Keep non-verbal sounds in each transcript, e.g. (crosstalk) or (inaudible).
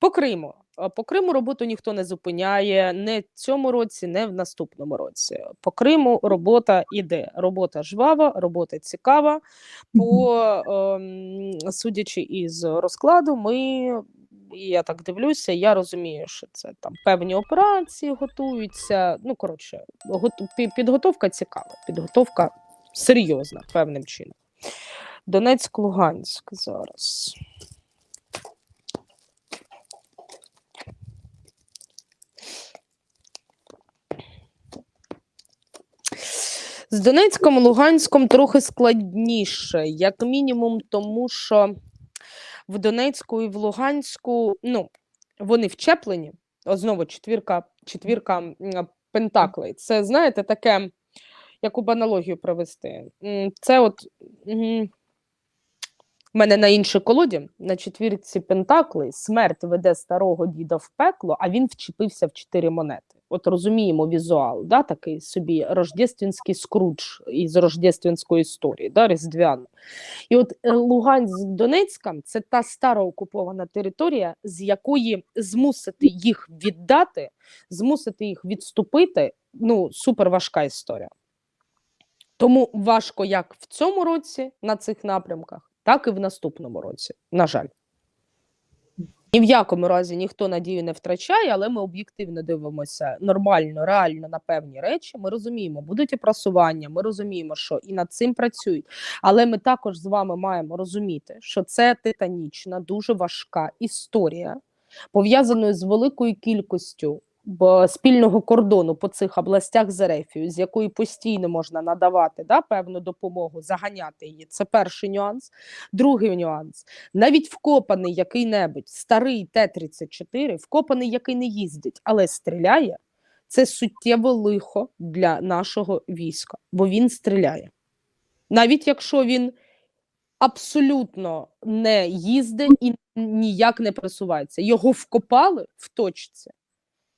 По Криму. По Криму роботу ніхто не зупиняє не в цьому році, не в наступному році. По Криму робота іде. Робота жвава, робота цікава. По ем, судячи із розкладу, ми. І я так дивлюся, я розумію, що це там певні операції готуються. Ну, коротше, гот- підготовка цікава, підготовка серйозна певним чином. Донецьк, Луганськ зараз. З Донецьком, Луганськом трохи складніше, як мінімум, тому що в Донецьку і в Луганську ну, вони вчеплені. От знову четвірка, четвірка пентаклей. Це, знаєте, таке, яку б аналогію провести. Це от в мене на іншій колоді, на четвірці пентаклей, смерть веде старого діда в пекло, а він вчепився в чотири монети. От розуміємо візуал, да, такий собі рождественський скрудж із рождественської історії, да, різдвяна. І от е, Луганськ з Донецьком це та стара окупована територія, з якої змусити їх віддати, змусити їх відступити. Ну, супер важка історія. Тому важко як в цьому році на цих напрямках, так і в наступному році. На жаль. Ні в якому разі ніхто надію не втрачає, але ми об'єктивно дивимося нормально, реально на певні речі. Ми розуміємо, будуть і просування, ми розуміємо, що і над цим працюють. Але ми також з вами маємо розуміти, що це титанічна, дуже важка історія, пов'язана з великою кількістю спільного кордону по цих областях з Ерефію, з якої постійно можна надавати да, певну допомогу, заганяти її. Це перший нюанс. Другий нюанс. Навіть вкопаний який-небудь старий Т-34, вкопаний, який не їздить, але стріляє, це суттєво лихо для нашого війська, бо він стріляє. Навіть якщо він абсолютно не їздить і ніяк не просувається, його вкопали в точці,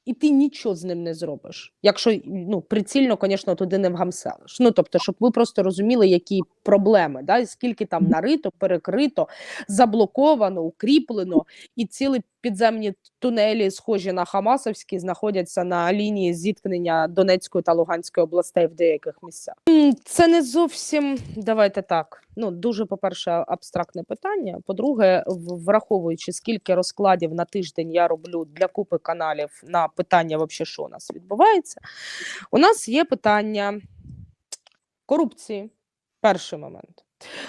і ти нічого з ним не зробиш. Якщо ну, прицільно, звісно, туди не вгамселиш. Ну, тобто, щоб ви просто розуміли, які проблеми, да, і скільки там нарито, перекрито, заблоковано, укріплено, і цілі підземні тунелі, схожі на Хамасовські, знаходяться на лінії зіткнення Донецької та Луганської областей в деяких місцях. Це не зовсім давайте так. Ну дуже по-перше, абстрактне питання. По-друге, враховуючи скільки розкладів на тиждень я роблю для купи каналів на питання, вообще, що у нас відбувається. У нас є питання корупції. Перший момент.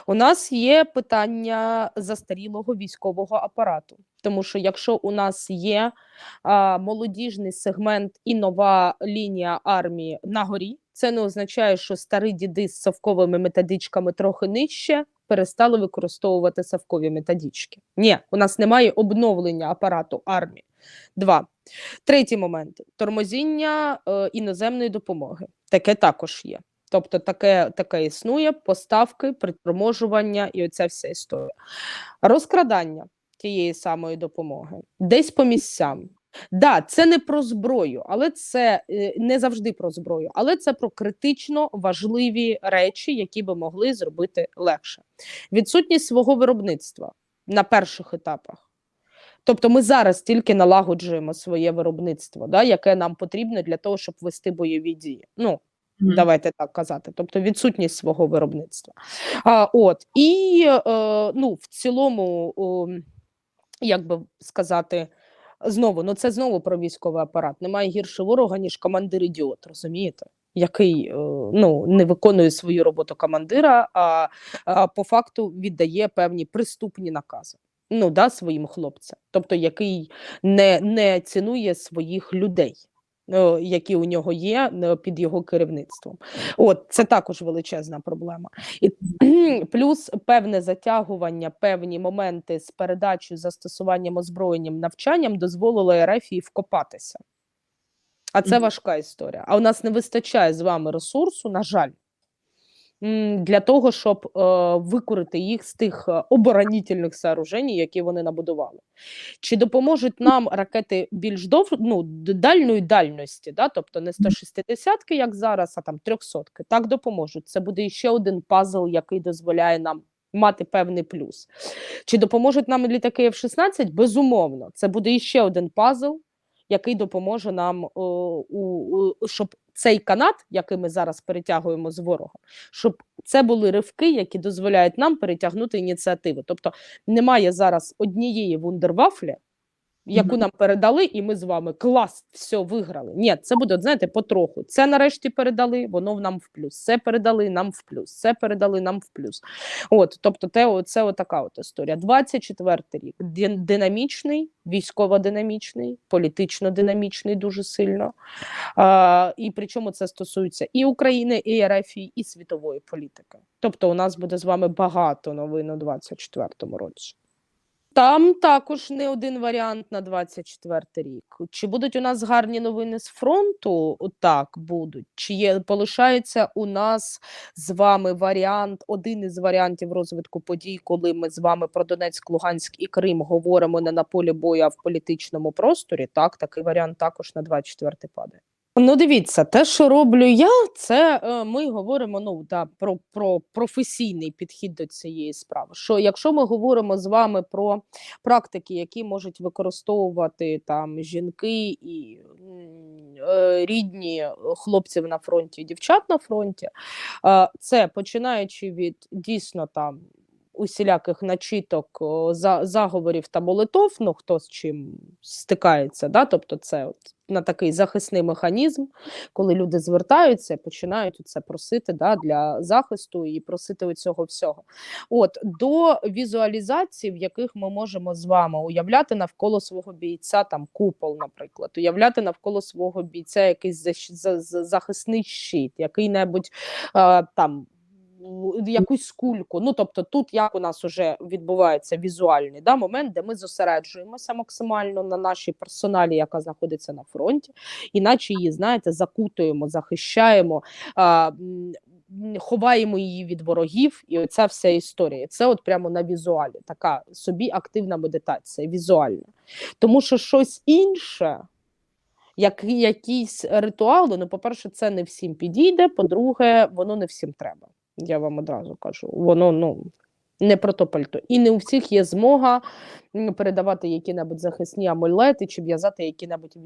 У нас є питання застарілого військового апарату. Тому що якщо у нас є а, молодіжний сегмент і нова лінія армії на горі, це не означає, що старі діди з совковими методичками трохи нижче перестали використовувати совкові методички. Ні, у нас немає обновлення апарату армії. Два. Третій момент тормозіння е, іноземної допомоги. Таке також є. Тобто таке, таке існує, поставки, приторможування і оця вся історія. Розкрадання тієї самої допомоги, десь по місцям. Да, це не про зброю, але це е, не завжди про зброю, але це про критично важливі речі, які би могли зробити легше. Відсутність свого виробництва на перших етапах. Тобто ми зараз тільки налагоджуємо своє виробництво, да, яке нам потрібно для того, щоб вести бойові дії. Ну, Мгм. давайте так казати, тобто відсутність свого виробництва. А, от і е, ну, в цілому, о, як би сказати, знову, ну це знову про військовий апарат. Немає гірше ворога, ніж командир ідіот, розумієте? Який е, ну, не виконує свою роботу командира, а, а по факту віддає певні приступні накази. Ну, да, своїм хлопцям, тобто який не, не цінує своїх людей е, які у нього є е, під його керівництвом. От це також величезна проблема. І (clears throat) плюс певне затягування, певні моменти з передачею, застосуванням озброєнням, навчанням дозволило РФ вкопатися. А це важка історія. А у нас не вистачає з вами ресурсу, на жаль, для того, щоб е, викорити їх з тих е, оборонітельних сооружень, які вони набудували. Чи допоможуть нам ракети більш дов... ну, дальної дальності, да? тобто не 160-ки, як зараз, а там 300-ки? Так допоможуть. Це буде ще один пазл, який дозволяє нам мати певний плюс. Чи допоможуть нам літаки F-16? Безумовно, це буде іще один пазл, який допоможе нам, о, у, у, щоб цей канат, який ми зараз перетягуємо з ворогом, щоб це були ривки, які дозволяють нам перетягнути ініціативу. Тобто немає зараз однієї вундервафлі, яку нам передали, і ми з вами клас, все, виграли. Ні, це буде, от, знаєте, потроху. Це нарешті передали, воно нам в плюс. Це передали нам в плюс. Це передали нам в плюс. От, тобто, те, це отака от історія. 24 рік. Динамічний, військово-динамічний, політично-динамічний дуже сильно. А, і причому це стосується і України, і РФ, і світової політики. Тобто, у нас буде з вами багато новин у 24 році. Там також не один варіант на 24 рік. Чи будуть у нас гарні новини з фронту? Так, будуть. Чи є полишається у нас з вами варіант, один із варіантів розвитку подій, коли ми з вами про Донецьк, Луганськ і Крим говоримо не на полі бою, а в політичному просторі? Так, такий варіант також на 24 падає. Ну, дивіться, те, що роблю я, це е, ми говоримо ну, да, про, про професійний підхід до цієї справи. Що якщо ми говоримо з вами про практики, які можуть використовувати там жінки і е, рідні хлопців на фронті, дівчат на фронті, е, це починаючи від дійсно там. Усіляких начиток, за, заговорів та молитов, ну хто з чим стикається, да? тобто це от на такий захисний механізм, коли люди звертаються, починають це просити да, для захисту і просити у цього всього. От до візуалізацій, в яких ми можемо з вами уявляти навколо свого бійця там купол, наприклад, уявляти навколо свого бійця якийсь захисний щит, який-небудь там. Якусь кульку, ну тобто, тут як у нас вже відбувається візуальний да, момент, де ми зосереджуємося максимально на нашій персоналі, яка знаходиться на фронті, іначе її, знаєте, закутуємо, захищаємо, а, ховаємо її від ворогів, і оця вся історія. Це от прямо на візуалі, така собі активна медитація, візуальна. Тому що щось інше. Як, якісь ритуали, ну, по-перше, це не всім підійде. По-друге, воно не всім треба. Я вам одразу кажу. Воно ну не про то пальто. І не у всіх є змога передавати які-небудь захисні амулети чи в'язати які-небудь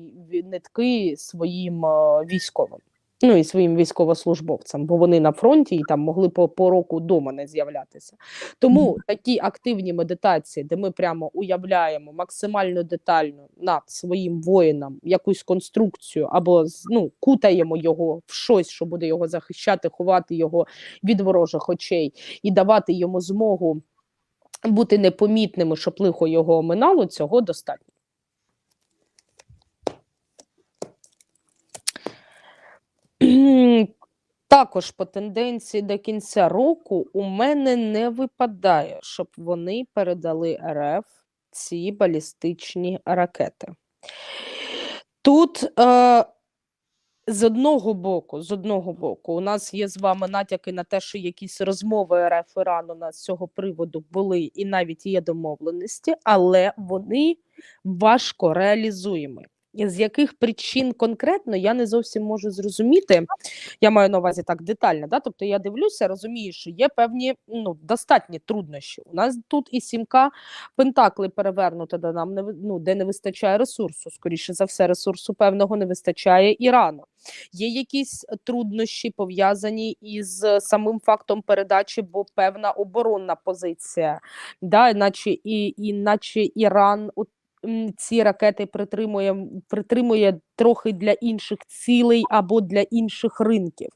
нитки своїм е, військовим. Ну і своїм військовослужбовцям, бо вони на фронті і там могли по, по року дома не з'являтися. Тому такі активні медитації, де ми прямо уявляємо максимально детально над своїм воїном якусь конструкцію, або ну, кутаємо його в щось, що буде його захищати, ховати його від ворожих очей і давати йому змогу бути непомітними, щоб лихо його оминало, цього достатньо. (clears throat) Також по тенденції до кінця року у мене не випадає, щоб вони передали РФ ці балістичні ракети. Тут е, з одного боку, з одного боку, у нас є з вами натяки на те, що якісь розмови РФ Ірану на з цього приводу були, і навіть є домовленості, але вони важко реалізуємі. З яких причин конкретно я не зовсім можу зрозуміти. Я маю на увазі так детально. Да? Тобто я дивлюся, розумію, що є певні ну, достатні труднощі. У нас тут і сімка пентакли перевернута, де нам не ну, де не вистачає ресурсу. Скоріше за все, ресурсу певного не вистачає Ірану. Є якісь труднощі пов'язані із самим фактом передачі, бо певна оборонна позиція, да, іначе і іначе Іран м, ці ракети притримує, притримує трохи для інших цілей або для інших ринків.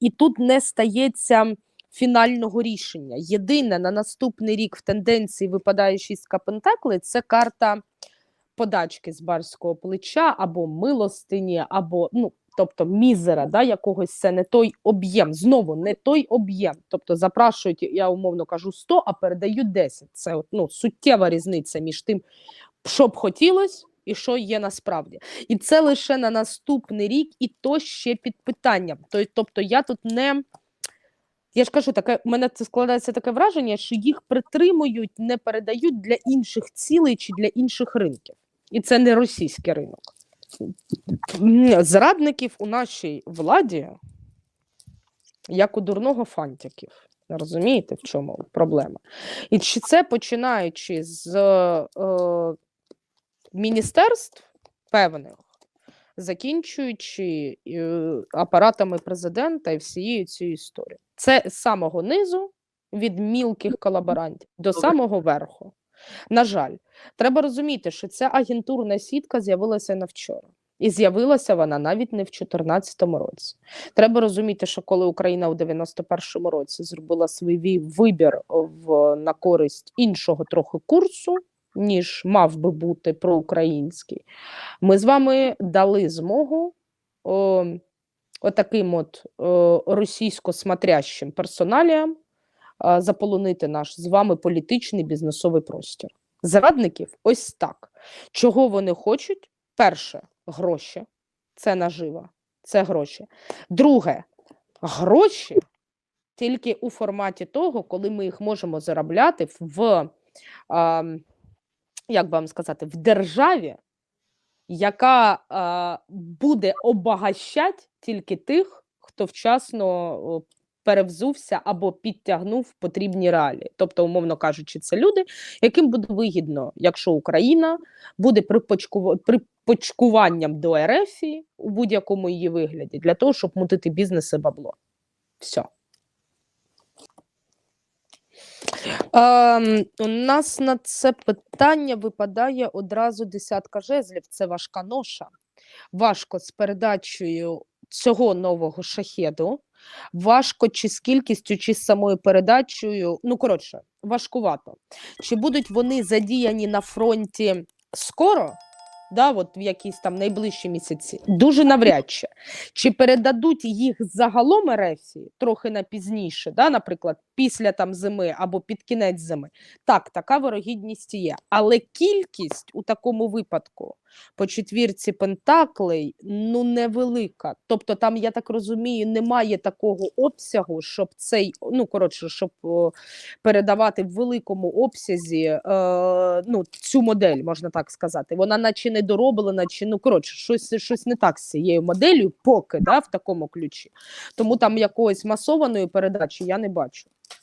І тут не стається фінального рішення. Єдине на наступний рік в тенденції випадає шістка пентаклей це карта подачки з барського плеча або милостині, або ну. Тобто мізера, да, якогось це не той об'єм, знову не той об'єм. Тобто запрашують, я умовно кажу 100, а передають 10. Це от, ну, суттєва різниця між тим, що б хотілося і що є насправді. І це лише на наступний рік, і то ще під питанням. Тобто я тут не. Я ж кажу, таке, мене це складається таке враження, що їх притримують, не передають для інших цілей чи для інших ринків. І це не російський ринок. Зрадників у нашій владі, як у дурного фантиків. Розумієте, в чому проблема? І чи це починаючи з е, міністерств певних, закінчуючи е, апаратами президента і всією цією історією. Це з самого низу від мілких колаборантів до самого верху. На жаль, треба розуміти, що ця агентурна сітка з'явилася не вчора. І з'явилася вона навіть не в 2014 році. Треба розуміти, що коли Україна у 91-му році зробила свій вибір в, на користь іншого трохи курсу, ніж мав би бути проукраїнський, ми з вами дали змогу о, отаким от о, російсько-смотрящим персоналіям а, заполонити наш з вами політичний бізнесовий простір. Зрадників ось так. Чого вони хочуть? Перше гроші. Це нажива, це гроші. Друге, гроші тільки у форматі того, коли ми їх можемо заробляти в, а, як би вам сказати, в державі, яка а, буде обагащати тільки тих, хто вчасно перевзувся або підтягнув потрібні реалії. Тобто, умовно кажучи, це люди, яким буде вигідно, якщо Україна буде припочкува- припочкуванням до РФ у будь-якому її вигляді, для того, щоб мутити бізнес і бабло. Все. Ем, у нас на це питання випадає одразу десятка жезлів. Це важка ноша. Важко з передачею цього нового шахеду. Важко чи з кількістю, чи з самою передачею. Ну, коротше, важкувато. Чи будуть вони задіяні на фронті скоро? Да, от в якісь там найближчі місяці, дуже навряд чи. Чи передадуть їх загалом Ерефії трохи на пізніше, да, наприклад, після там зими або під кінець зими? Так, така вирогідність є. Але кількість у такому випадку по четвірці Пентаклей ну невелика. Тобто, там, я так розумію, немає такого обсягу, щоб цей, ну коротше, щоб передавати в великому обсязі е, ну, цю модель, можна так сказати. Вона наче не дороблена, чи ну коротше, щось, щось не так з цією моделлю, поки да, в такому ключі. Тому там якоїсь масованої передачі я не бачу.